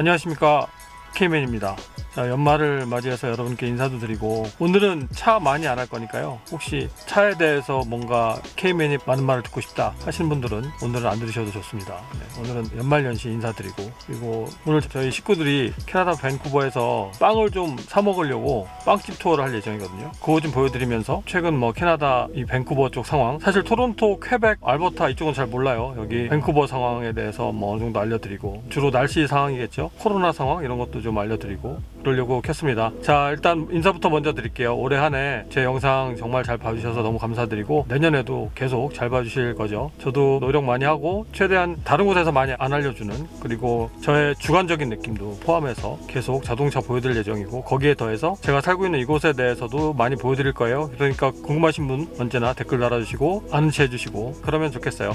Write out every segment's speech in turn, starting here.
안녕하십니까 K맨입니다. 자, 연말을 맞이해서 여러분께 인사도 드리고 오늘은 차 많이 안 할 거니까요. 혹시 차에 대해서 뭔가 K맨이 많은 말을 듣고 싶다 하시는 분들은 오늘은 안 들으셔도 좋습니다. 네, 오늘은 연말연시 인사드리고 그리고 오늘 저희 식구들이 캐나다 밴쿠버에서 빵을 좀 사 먹으려고 빵집 투어를 할 예정이거든요. 그거 좀 보여드리면서 최근 뭐 캐나다 이 밴쿠버 쪽 상황 사실 토론토, 퀘벡, 알버타 이쪽은 잘 몰라요. 여기 밴쿠버 상황에 대해서 뭐 어느 정도 알려드리고 주로 날씨 상황이겠죠. 코로나 상황 이런 것도 좀 알려드리고 그러려고 켰습니다. 자 일단 인사부터 먼저 드릴게요. 올해 한 해 제 영상 정말 잘 봐주셔서 너무 감사드리고 내년에도 계속 잘 봐주실 거죠. 저도 노력 많이 하고 최대한 다른 곳에서 많이 안 알려주는 그리고 저의 주관적인 느낌도 포함해서 계속 자동차 보여드릴 예정이고 거기에 더해서 제가 살고 있는 이곳에 대해서도 많이 보여드릴 거예요. 그러니까 궁금하신 분 언제나 댓글 달아주시고 아는 체 해주시고 그러면 좋겠어요.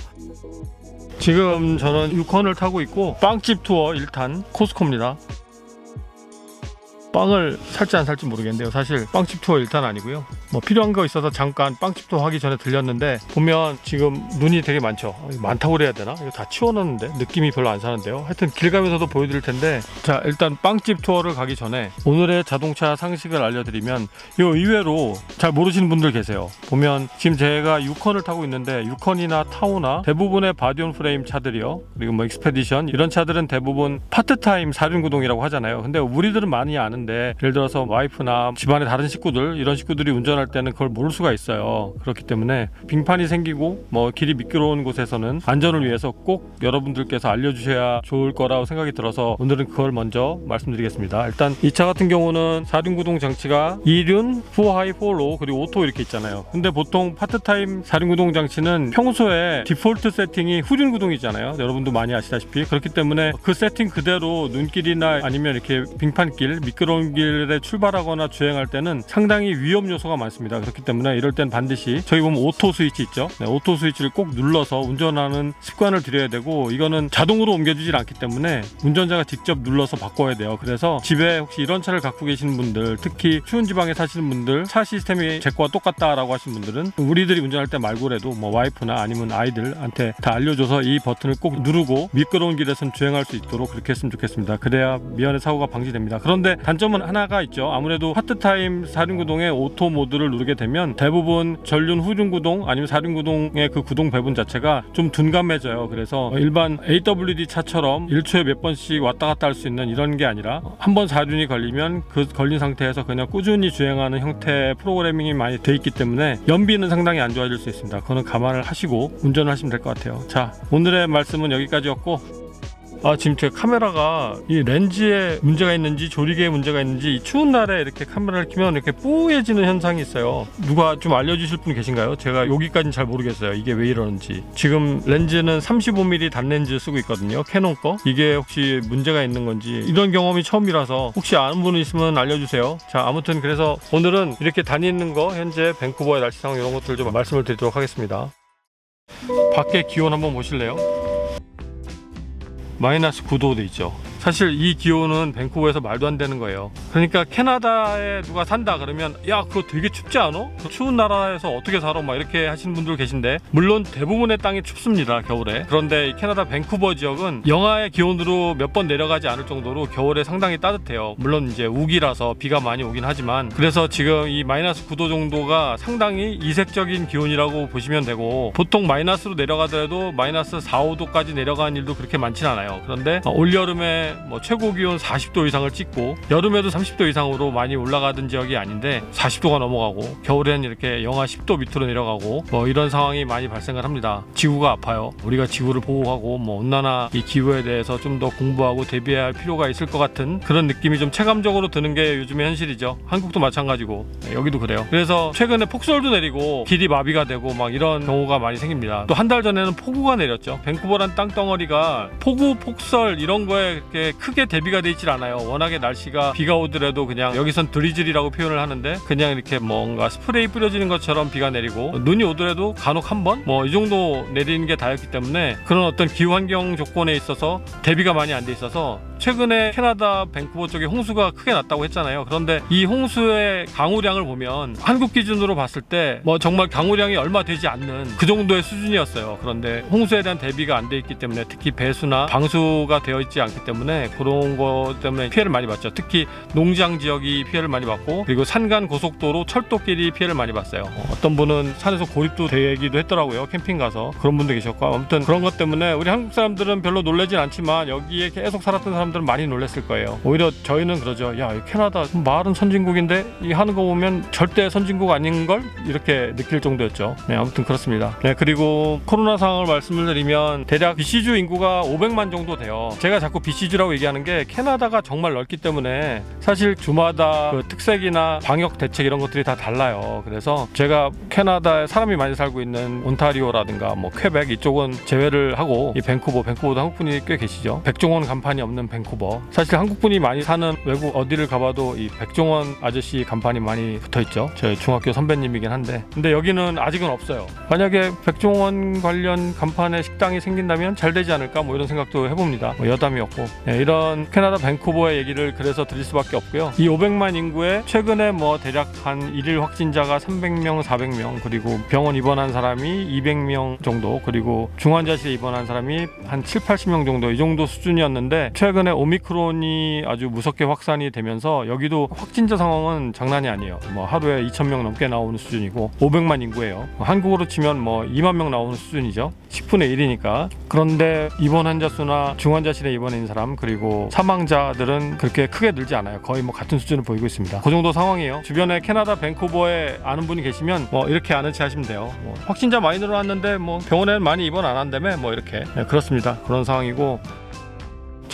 지금 저는 유컨을 타고 있고 빵집 투어 1탄 코스코입니다. 빵을 살지 안 살지 모르겠는데요. 사실 빵집 투어 일단 아니고요. 뭐 필요한 거 있어서 잠깐 빵집 투어 하기 전에 들렸는데 보면 지금 눈이 되게 많죠. 어, 많다고 그래야 되나? 이거 다 치워놨는데 느낌이 별로 안 사는데요. 하여튼 길 가면서도 보여드릴 텐데 자 일단 빵집 투어를 가기 전에 오늘의 자동차 상식을 알려드리면 요 의외로 잘 모르시는 분들 계세요. 보면 지금 제가 유컨을 타고 있는데 유컨이나 타오나 대부분의 바디온 프레임 차들이요. 그리고 뭐 익스페디션 이런 차들은 대부분 파트타임 사륜구동이라고 하잖아요. 근데 우리들은 많이 아는데 예를 들어서 와이프나 집안의 다른 식구들 이런 식구들이 운전할 때는 그걸 모를 수가 있어요. 그렇기 때문에 빙판이 생기고 뭐 길이 미끄러운 곳에서는 안전을 위해서 꼭 여러분들께서 알려주셔야 좋을 거라고 생각이 들어서 오늘은 그걸 먼저 말씀드리겠습니다. 일단 이 차 같은 경우는 사륜구동 장치가 2륜, 4하이, 4로 그리고 오토 이렇게 있잖아요. 근데 보통 파트타임 사륜구동 장치는 평소에 디폴트 세팅이 후륜 구동이잖아요. 여러분도 많이 아시다시피 그렇기 때문에 그 세팅 그대로 눈길이나 아니면 이렇게 빙판길 미끄러운 길에 출발하거나 주행할 때는 상당히 위험 요소가 많 습니다. 그렇기 때문에 이럴 땐 반드시 저기 보면 오토 스위치 있죠. 네, 오토 스위치를 꼭 눌러서 운전하는 습관을 들여야 되고 이거는 자동으로 옮겨주질 않기 때문에 운전자가 직접 눌러서 바꿔야 돼요. 그래서 집에 혹시 이런 차를 갖고 계시는 분들 특히 추운 지방에 사시는 분들 차 시스템이 제 거와 똑같다라고 하시는 분들은 우리들이 운전할 때 말고라도 뭐 와이프나 아니면 아이들한테 다 알려줘서 이 버튼을 꼭 누르고 미끄러운 길에선 주행할 수 있도록 그렇게 했으면 좋겠습니다. 그래야 미연의 사고가 방지됩니다. 그런데 단점은 하나가 있죠. 아무래도 파트타임 사륜구동의 오토 모드 를 누르게 되면 대부분 전륜 후륜 구동 아니면 사륜 구동의 그 구동 배분 자체가 좀 둔감해져요. 그래서 일반 AWD 차처럼 1초에 몇 번씩 왔다 갔다 할 수 있는 이런 게 아니라 한 번 사륜이 걸리면 그 걸린 상태에서 그냥 꾸준히 주행하는 형태의 프로그래밍이 많이 돼 있기 때문에 연비는 상당히 안 좋아질 수 있습니다. 그거는 감안을 하시고 운전을 하시면 될 것 같아요. 자, 오늘의 말씀은 여기까지였고 아 지금 제 카메라가 이 렌즈에 문제가 있는지 조리개에 문제가 있는지 이 추운 날에 이렇게 카메라를 켜면 이렇게 뿌얘지는 현상이 있어요. 누가 좀 알려주실 분 계신가요? 제가 여기까지는 잘 모르겠어요. 이게 왜 이러는지. 지금 렌즈는 35mm 단렌즈 쓰고 있거든요. 캐논 거. 이게 혹시 문제가 있는 건지. 이런 경험이 처음이라서 혹시 아는 분 있으면 알려주세요. 자 아무튼 그래서 오늘은 이렇게 다니는 거 현재 밴쿠버의 날씨 상황 이런 것들 좀 말씀을 드리도록 하겠습니다. 밖에 기온 한번 보실래요? 마이너스 9도 돼 있죠. 사실 이 기온은 밴쿠버에서 말도 안 되는 거예요. 그러니까 캐나다에 누가 산다 그러면 야 그거 되게 춥지 않아? 그 추운 나라에서 어떻게 살아? 막 이렇게 하시는 분들 계신데 물론 대부분의 땅이 춥습니다 겨울에. 그런데 이 캐나다 밴쿠버 지역은 영하의 기온으로 몇 번 내려가지 않을 정도로 겨울에 상당히 따뜻해요. 물론 이제 우기라서 비가 많이 오긴 하지만 그래서 지금 이 마이너스 9도 정도가 상당히 이색적인 기온이라고 보시면 되고 보통 마이너스로 내려가더라도 마이너스 4, 5도까지 내려가는 일도 그렇게 많진 않아요. 그런데 올 여름에 뭐 최고 기온 40도 이상을 찍고 여름에도 30도 이상으로 많이 올라가던 지역이 아닌데 40도가 넘어가고 겨울에는 이렇게 영하 10도 밑으로 내려가고 뭐 이런 상황이 많이 발생을 합니다. 지구가 아파요. 우리가 지구를 보호하고 뭐 온난화 이 기후에 대해서 좀 더 공부하고 대비해야 할 필요가 있을 것 같은 그런 느낌이 좀 체감적으로 드는 게 요즘의 현실이죠. 한국도 마찬가지고 네, 여기도 그래요. 그래서 최근에 폭설도 내리고 길이 마비가 되고 막 이런 경우가 많이 생깁니다. 또 한 달 전에는 폭우가 내렸죠. 밴쿠버란 땅덩어리가 폭우, 폭설 이런 거에 크게 대비가 돼 있질 않아요. 워낙에 날씨가 비가 오더라도 그냥 여기선 드리즐이라고 표현을 하는데 그냥 이렇게 뭔가 스프레이 뿌려지는 것처럼 비가 내리고 눈이 오더라도 간혹 한 번 뭐 이 정도 내리는 게 다였기 때문에 그런 어떤 기후 환경 조건에 있어서 대비가 많이 안 돼 있어서 최근에 캐나다 밴쿠버 쪽에 홍수가 크게 났다고 했잖아요. 그런데 이 홍수의 강우량을 보면 한국 기준으로 봤을 때 뭐 정말 강우량이 얼마 되지 않는 그 정도의 수준이었어요. 그런데 홍수에 대한 대비가 안 돼 있기 때문에 특히 배수나 방수가 되어 있지 않기 때문에 그런 것 때문에 피해를 많이 봤죠. 특히 농장 지역이 피해를 많이 받고 그리고 산간 고속도로 철도길이 피해를 많이 봤어요. 어, 어떤 분은 산에서 고립도 되기도 했더라고요. 캠핑 가서 그런 분도 계셨고 아무튼 그런 것 때문에 우리 한국 사람들은 별로 놀라진 않지만 여기에 계속 살았던 사람 들은 많이 놀랐을 거예요. 오히려 저희는 그러죠. 야, 이 캐나다 말은 선진국인데 이 하는 거 보면 절대 선진국 아닌 걸 이렇게 느낄 정도였죠. 네, 아무튼 그렇습니다. 네, 그리고 코로나 상황을 말씀을 드리면 대략 BC주 인구가 500만 정도 돼요. 제가 자꾸 BC주라고 얘기하는 게 캐나다가 정말 넓기 때문에 사실 주마다 그 특색이나 방역 대책 이런 것들이 다 달라요. 그래서 제가 캐나다에 사람이 많이 살고 있는 온타리오라든가 뭐 퀘벡 이쪽은 제외를 하고 이 밴쿠버, 밴쿠버도 한국분이 꽤 계시죠. 백종원 간판이 없는 밴쿠버. 사실 한국분이 많이 사는 외국 어디를 가봐도 이 백종원 아저씨 간판이 많이 붙어 있죠. 저희 중학교 선배님이긴 한데. 근데 여기는 아직은 없어요. 만약에 백종원 관련 간판에 식당이 생긴다면 잘 되지 않을까 뭐 이런 생각도 해봅니다. 뭐 여담이었고. 네, 이런 캐나다 밴쿠버의 얘기를 그래서 드릴 수밖에 없고요. 이 500만 인구에 최근에 뭐 대략 한 일일 확진자가 300명, 400명 그리고 병원 입원한 사람이 200명 정도 그리고 중환자실에 입원한 사람이 한 7, 80명 정도 이 정도 수준이었는데 최근 에 오미크론이 아주 무섭게 확산이 되면서 여기도 확진자 상황은 장난이 아니에요. 뭐 하루에 2,000명 넘게 나오는 수준이고 500만 인구예요. 한국으로 치면 뭐 2만 명 나오는 수준이죠. 10분의 1이니까. 그런데 입원 환자 수나 중환자실에 있는 사람 그리고 사망자들은 그렇게 크게 늘지 않아요. 거의 뭐 같은 수준을 보이고 있습니다. 그 정도 상황이에요. 주변에 캐나다 밴쿠버에 아는 분이 계시면 뭐 이렇게 아는 체 하시면 돼요. 뭐 확진자 많이 늘어났는데 뭐 병원에는 많이 입원 안 한다며 뭐 이렇게 네, 그렇습니다. 그런 상황이고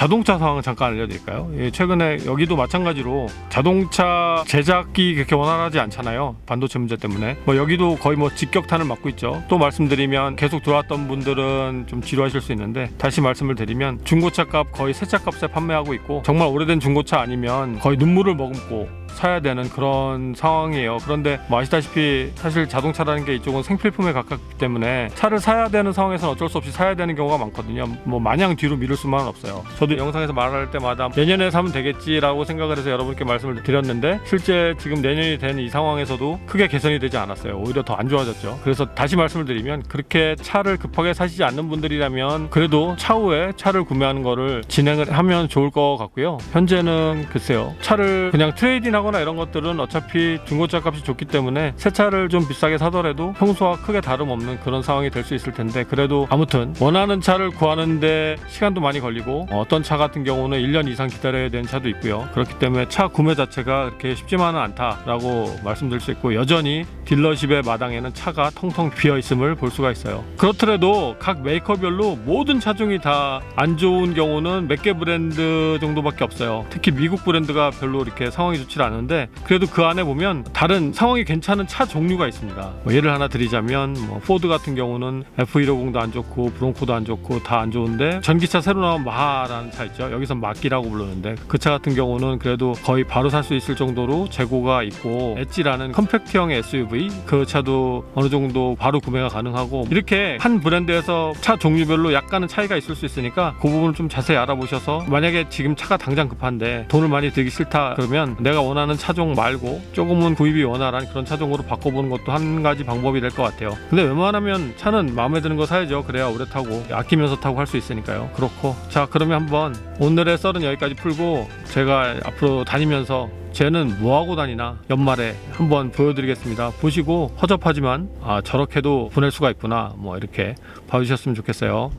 자동차 상황을 잠깐 알려드릴까요? 예, 최근에 여기도 마찬가지로 자동차 제작이 그렇게 원활하지 않잖아요. 반도체 문제 때문에. 뭐 여기도 거의 뭐 직격탄을 맞고 있죠. 또 말씀드리면 계속 들어왔던 분들은 좀 지루하실 수 있는데 다시 말씀을 드리면 중고차 값 거의 세차 값에 판매하고 있고 정말 오래된 중고차 아니면 거의 눈물을 머금고 사야 되는 그런 상황이에요. 그런데 뭐 아시다시피 사실 자동차라는 게 이쪽은 생필품에 가깝기 때문에 차를 사야 되는 상황에서는 어쩔 수 없이 사야 되는 경우가 많거든요. 뭐 마냥 뒤로 미룰 수만은 없어요. 저도 영상에서 말할 때마다 내년에 사면 되겠지라고 생각을 해서 여러분께 말씀을 드렸는데 실제 지금 내년이 된 이 상황에서도 크게 개선이 되지 않았어요. 오히려 더 안 좋아졌죠. 그래서 다시 말씀을 드리면 그렇게 차를 급하게 사시지 않는 분들이라면 그래도 차후에 차를 구매하는 거를 진행을 하면 좋을 것 같고요. 현재는 글쎄요. 차를 그냥 트레이딩 하 거나 이런 것들은 어차피 중고차 값이 좋기 때문에 새 차를 좀 비싸게 사더라도 평소와 크게 다름없는 그런 상황이 될 수 있을 텐데 그래도 아무튼 원하는 차를 구하는데 시간도 많이 걸리고 어떤 차 같은 경우는 1년 이상 기다려야 되는 차도 있고요. 그렇기 때문에 차 구매 자체가 그렇게 쉽지만은 않다라고 말씀드릴 수 있고 여전히 딜러십의 마당에는 차가 텅텅 비어 있음을 볼 수가 있어요. 그렇더라도 각 메이커별로 모든 차종이 다 안 좋은 경우는 몇 개 브랜드 정도밖에 없어요. 특히 미국 브랜드가 별로 이렇게 상황이 좋지 않 은데 그래도 그 안에 보면 다른 상황이 괜찮은 차 종류가 있습니다. 뭐 예를 하나 드리자면 뭐 포드 같은 경우는 F150도 안 좋고 브론코도 안 좋고 다 안 좋은데 전기차 새로 나온 마하라는 차 있죠. 여기서 마끼라고 부르는데 그 차 같은 경우는 그래도 거의 바로 살 수 있을 정도로 재고가 있고 엣지라는 컴팩트형 SUV 그 차도 어느 정도 바로 구매가 가능하고 이렇게 한 브랜드에서 차 종류별로 약간은 차이가 있을 수 있으니까 그 부분을 좀 자세히 알아보셔서 만약에 지금 차가 당장 급한데 돈을 많이 들기 싫다 그러면 내가 원하는 차종 말고 조금은 구입이 원활한 그런 차종으로 바꿔보는 것도 한 가지 방법이 될 것 같아요. 근데 웬만하면 차는 마음에 드는 거 사야죠. 그래야 오래 타고 아끼면서 타고 할 수 있으니까요. 그렇고 자 그러면 한번 오늘의 썰은 여기까지 풀고 제가 앞으로 다니면서 쟤는 뭐 하고 다니나 연말에 한번 보여드리겠습니다. 보시고 허접하지만 아 저렇게도 보낼 수가 있구나 뭐 이렇게 봐주셨으면 좋겠어요.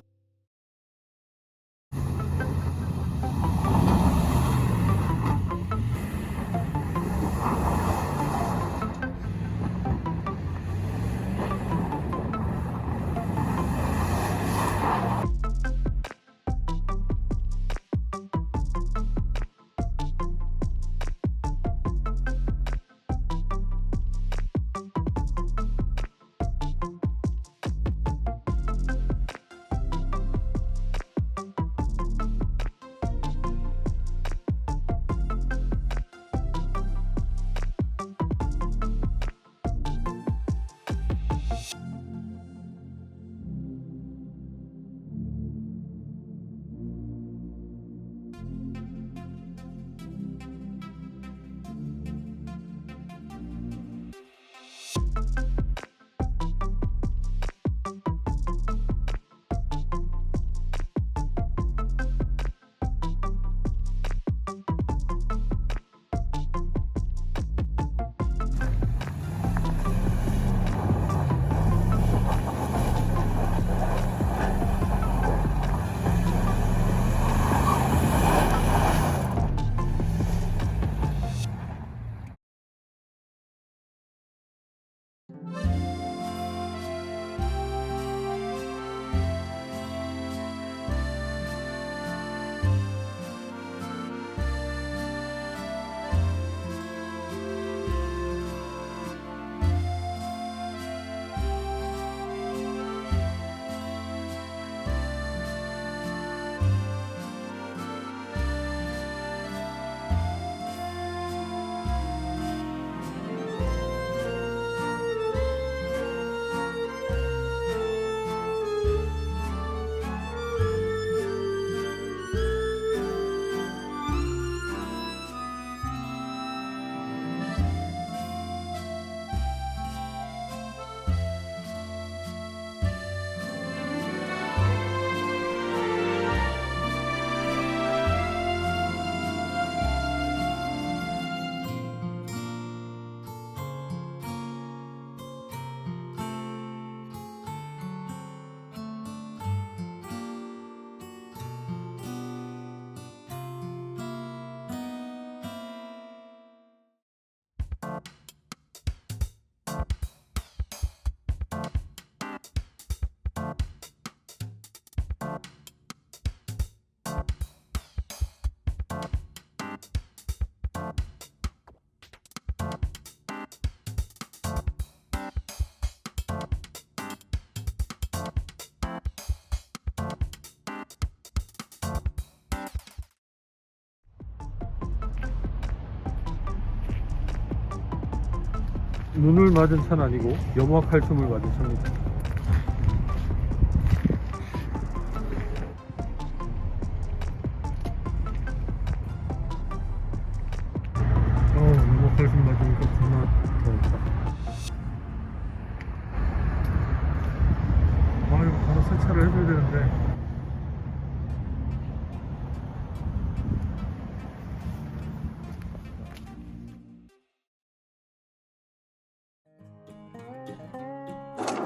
눈을 맞은 차는 아니고 염화 칼슘을 맞은 차입니다.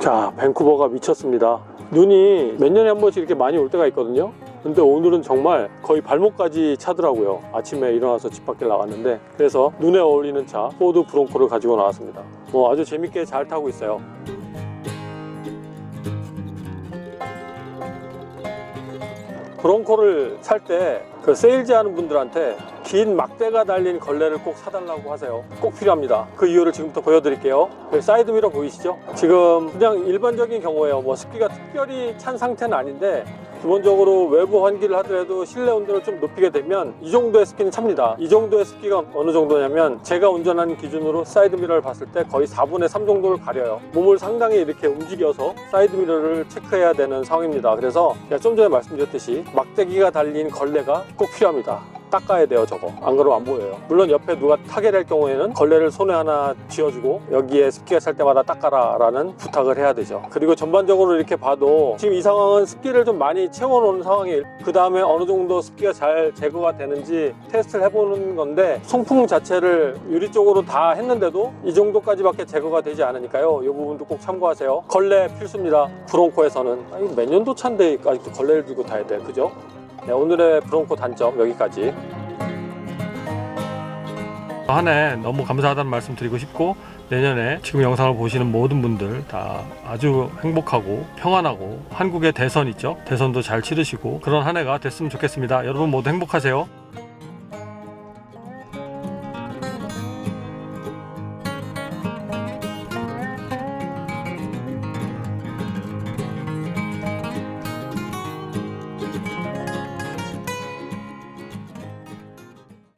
자, 밴쿠버가 미쳤습니다. 눈이 몇 년에 한 번씩 이렇게 많이 올 때가 있거든요. 근데 오늘은 정말 거의 발목까지 차더라고요. 아침에 일어나서 집 밖에 나왔는데 그래서 눈에 어울리는 차 포드 브론코를 가지고 나왔습니다. 뭐 아주 재밌게 잘 타고 있어요. 브론코를 살 때 그 세일즈 하는 분들한테 긴 막대가 달린 걸레를 꼭 사달라고 하세요. 꼭 필요합니다. 그 이유를 지금부터 보여드릴게요. 그 사이드 미러 보이시죠? 지금 그냥 일반적인 경우에요. 뭐 습기가 특별히 찬 상태는 아닌데 기본적으로 외부 환기를 하더라도 실내 온도를 좀 높이게 되면 이 정도의 습기는 찹니다. 이 정도의 습기가 어느 정도냐면 제가 운전하는 기준으로 사이드 미러를 봤을 때 거의 4분의 3 정도를 가려요. 몸을 상당히 이렇게 움직여서 사이드 미러를 체크해야 되는 상황입니다. 그래서 제가 좀 전에 말씀드렸듯이 막대기가 달린 걸레가 꼭 필요합니다. 닦아야 돼요 저거. 안 그러면 안 보여요. 물론 옆에 누가 타게 될 경우에는 걸레를 손에 하나 쥐어주고 여기에 습기가 찰 때마다 닦아라 라는 부탁을 해야 되죠. 그리고 전반적으로 이렇게 봐도 지금 이 상황은 습기를 좀 많이 채워놓은 상황이에요 그 다음에 어느 정도 습기가 잘 제거가 되는지 테스트를 해보는 건데 송풍 자체를 유리 쪽으로 다 했는데도 이 정도까지밖에 제거가 되지 않으니까요. 이 부분도 꼭 참고하세요. 걸레 필수입니다. 브론코에서는. 아, 이거 몇 년도 차인데 아직도 걸레를 들고 타야 돼. 그죠? 네, 오늘의 브론코 단점 여기까지. 한 해 너무 감사하다는 말씀 드리고 싶고 내년에 지금 영상을 보시는 모든 분들 다 아주 행복하고 평안하고 한국의 대선 있죠? 대선도 잘 치르시고 그런 한 해가 됐으면 좋겠습니다. 여러분 모두 행복하세요.